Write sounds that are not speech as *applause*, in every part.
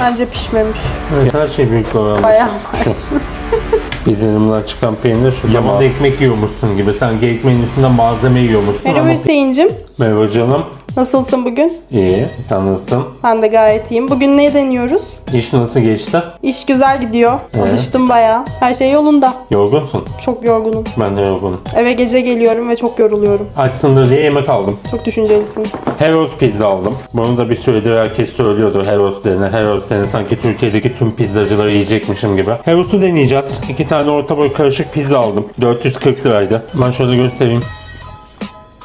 Bence pişmemiş. Evet, her şey büyük doğranmış. Bayağı. Bildirimden çıkan peynir şu. Yaman ekmek yiyormuşsun gibi. Sanki ekmeğin üstünde malzeme yiyormuşsun Merhaba ama... Hüseyin'cim. Merhaba canım. Nasılsın bugün? İyi. Sen nasılsın? Ben de gayet iyiyim. Bugün ne deniyoruz? İş nasıl geçti? İş güzel gidiyor. Evet. Alıştım bayağı. Her şey yolunda. Yorgunsun. Çok yorgunum. Ben de yorgunum. Eve gece geliyorum ve çok yoruluyorum. Açsındır diye yemek aldım. Çok düşüncelisin. Heroes pizza aldım. Bunu da bir süredir herkes söylüyordu. Heroes dene, Heroes dene. Sanki Türkiye'deki tüm pizzacıları yiyecekmişim gibi. Heroes'u deneyeceğiz. İki tane orta boy karışık pizza aldım. 440 liraydı. Ben şöyle göstereyim.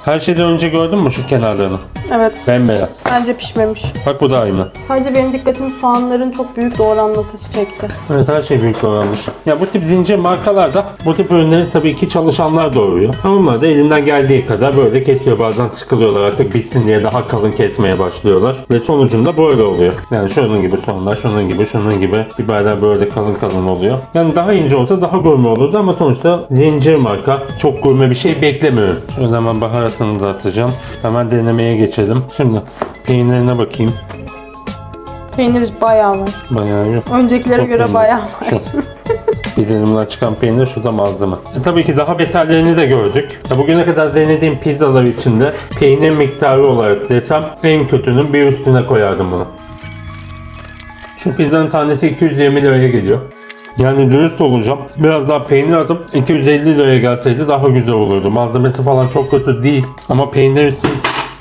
Her şeyden önce gördün mü şu kenarlarını? Evet. Bembeyaz. Bence pişmemiş. Bak bu da aynı. Sadece benim dikkatim soğanların çok büyük doğranması çekti. Evet her şey büyük doğranmış. Ya bu tip zincir markalarda bu tip ürünleri tabii ki çalışanlar doğuruyor. Ama onlar da elinden geldiği kadar böyle kesiyor. Bazen sıkılıyorlar artık bitsin diye daha kalın kesmeye başlıyorlar. Ve sonucunda böyle oluyor. Yani şunun gibi soğanlar, şunun gibi, şunun gibi biberler böyle kalın kalın oluyor. Yani daha ince olsa daha gurme olurdu ama sonuçta zincir marka. Çok gurme bir şey beklemiyorum. Şöyle hemen baharatını da atacağım. Hemen denemeye geçelim. Şimdi peynirine bakayım. Peynir bayağı var. Bayağı yok. Öncekilere Çok göre peynir. bayağı var. Şu. Bildirimden çıkan peynir şu da malzeme. E, tabii ki daha beterlerini de gördük. Ya, bugüne kadar denediğim pizzalar içinde peynir miktarı olarak desem en kötünün bir üstüne koyardım bunu. Şu pizzanın tanesi 220 liraya geliyor. Yani dürüst olacağım. Biraz daha peynir atıp 250 liraya gelseydi daha güzel olurdu. Malzemesi falan çok kötü değil. Ama peynirsiz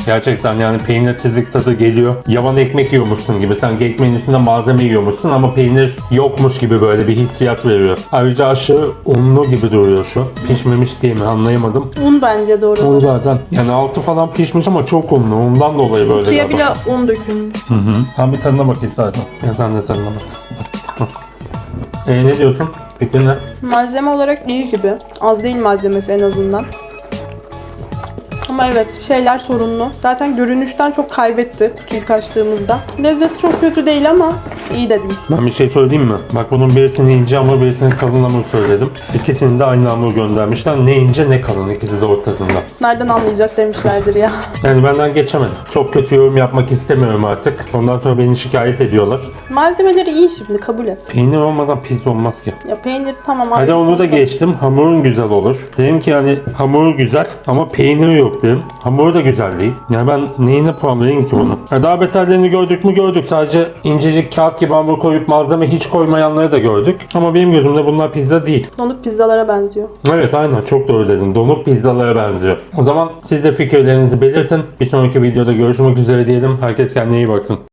Gerçekten yani peynirsizlik tadı geliyor. Yavan ekmek yiyormuşsun gibi. Sanki ekmeğin üstünde malzeme yiyormuşsun ama peynir yokmuş gibi böyle bir hissiyat veriyor. Ayrıca aşırı unlu gibi duruyor şu. Pişmemiş diye mi anlayamadım. Un bence Un doğru. zaten yani altı falan pişmiş ama çok unlu. Ondan dolayı böyle galiba. bile un dökülmüş. Hı hı. Ha bir tadına bak istersen. Ya sen de tadına bak. e, ne diyorsun? Fikrin ne? Malzeme olarak iyi gibi. Az değil malzemesi en azından. Ama evet şeyler sorunlu. Zaten görünüşten çok kaybetti kutuyu açtığımızda. Lezzeti çok kötü değil ama iyi de değil. Ben bir şey söyleyeyim mi? Bak bunun birisini ince hamur birisini kalın hamur söyledim. İkisini de aynı hamur göndermişler. Ne ince ne kalın ikisi de ortasında. Nereden anlayacak demişlerdir ya. *laughs* Yani benden geçemedim. Çok kötü yorum yapmak istemiyorum artık. Ondan sonra beni şikayet ediyorlar. Malzemeleri iyi şimdi kabul et. Peynir olmadan pizza olmaz ki. Ya peynir tamam. Hadi onu da geçtim. Hamurun güzel olur. Dedim ki yani hamuru güzel ama peyniri yok dedim. Hamuru da güzel değil. Yani ben neyine puan vereyim ki bunu? Ya daha beterlerini gördük mü gördük. Sadece incecik kağıt gibi hamur koyup malzeme hiç koymayanları da gördük. Ama benim gözümde bunlar pizza değil. Donuk pizzalara benziyor. Evet aynen çok doğru dedin. Donuk pizzalara benziyor. O zaman siz de fikirlerinizi belirtin. Bir sonraki videoda görüşmek üzere diyelim. Herkes kendine iyi baksın.